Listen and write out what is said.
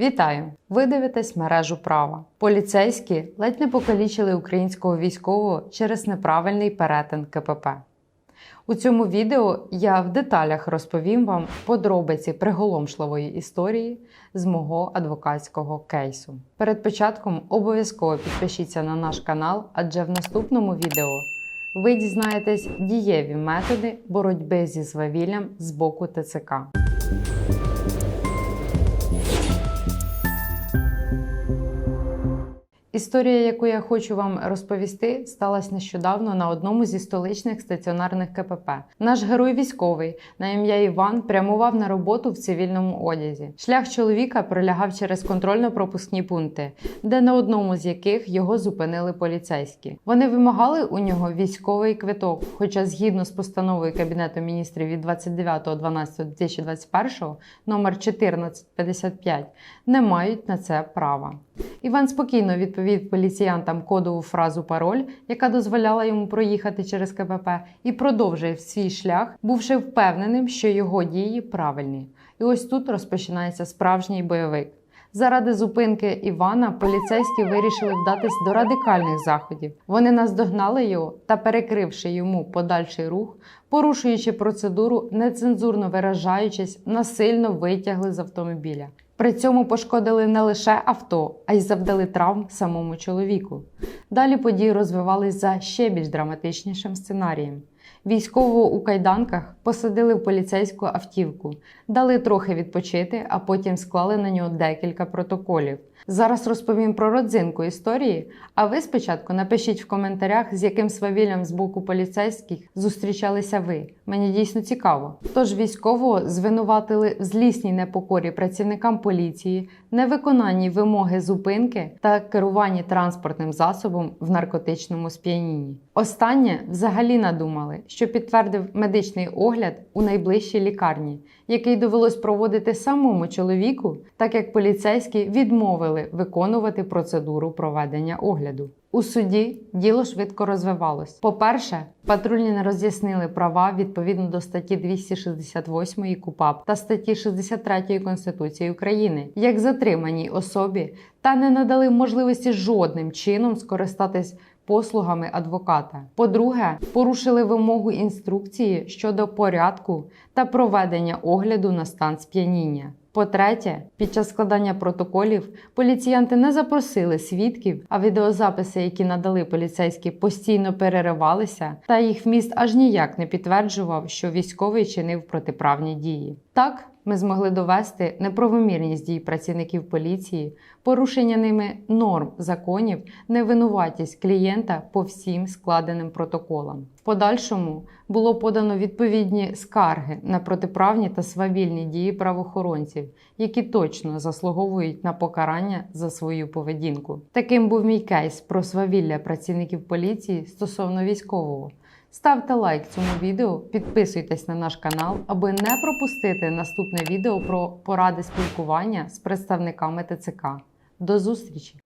Вітаю! Ви дивитесь мережу права. Поліцейські ледь не покалічили українського військового через неправильний перетин КПП. У цьому відео я в деталях розповім вам подробиці приголомшливої історії з мого адвокатського кейсу. Перед початком обов'язково підпишіться на наш канал, адже в наступному відео ви дізнаєтесь дієві методи боротьби зі свавіллям з боку ТЦК. Історія, яку я хочу вам розповісти, сталася нещодавно на одному зі столичних стаціонарних КПП. Наш герой військовий на ім'я Іван прямував на роботу в цивільному одязі. Шлях чоловіка пролягав через контрольно-пропускні пункти, де на одному з яких його зупинили поліцейські. Вони вимагали у нього військовий квиток, хоча згідно з постановою Кабінету міністрів від 29.12.2021 номер 1455 не мають на це права. Іван спокійно відповів поліціянтам кодову фразу пароль, яка дозволяла йому проїхати через КПП, і продовжив свій шлях, бувши впевненим, що його дії правильні. І ось тут розпочинається справжній бойовик. Заради зупинки Івана поліцейські вирішили вдатись до радикальних заходів. Вони наздогнали його та, перекривши йому подальший рух, порушуючи процедуру, нецензурно виражаючись, насильно витягли з автомобіля. При цьому пошкодили не лише авто, а й завдали травм самому чоловіку. Далі події розвивались за ще більш драматичнішим сценарієм. Військового у кайданках посадили в поліцейську автівку, дали трохи відпочити, а потім склали на нього декілька протоколів. Зараз розповім про родзинку історії, а ви спочатку напишіть в коментарях, з яким свавіллям з боку поліцейських зустрічалися ви. Мені дійсно цікаво. Тож військового звинуватили в злісній непокорі працівникам поліції, невиконанні вимоги зупинки та керуванні транспортним засобом в наркотичному сп'янінні. Останнє взагалі надумали, що підтвердив медичний огляд у найближчій лікарні, який довелось проводити самому чоловіку, так як поліцейські відмовили виконувати процедуру проведення огляду. У суді діло швидко розвивалось. По-перше, патрульні не роз'яснили права відповідно до статті 268 КУПАП та статті 63 Конституції України як затриманій особі та не надали можливості жодним чином скористатись послугами адвоката. По-друге, порушили вимогу інструкції щодо порядку та проведення огляду на стан сп'яніння. По-третє, під час складання протоколів поліціянти не запросили свідків, а відеозаписи, які надали поліцейські, постійно переривалися, та їх вміст аж ніяк не підтверджував, що військовий чинив протиправні дії. Так, ми змогли довести неправомірність дій працівників поліції, порушення ними норм законів, невинуватість клієнта по всім складеним протоколам. В подальшому було подано відповідні скарги на протиправні та свавільні дії правоохоронців, які точно заслуговують на покарання за свою поведінку. Таким був мій кейс про свавілля працівників поліції стосовно військового. Ставте лайк цьому відео, підписуйтесь на наш канал, аби не пропустити наступне відео про поради спілкування з представниками ТЦК. До зустрічі!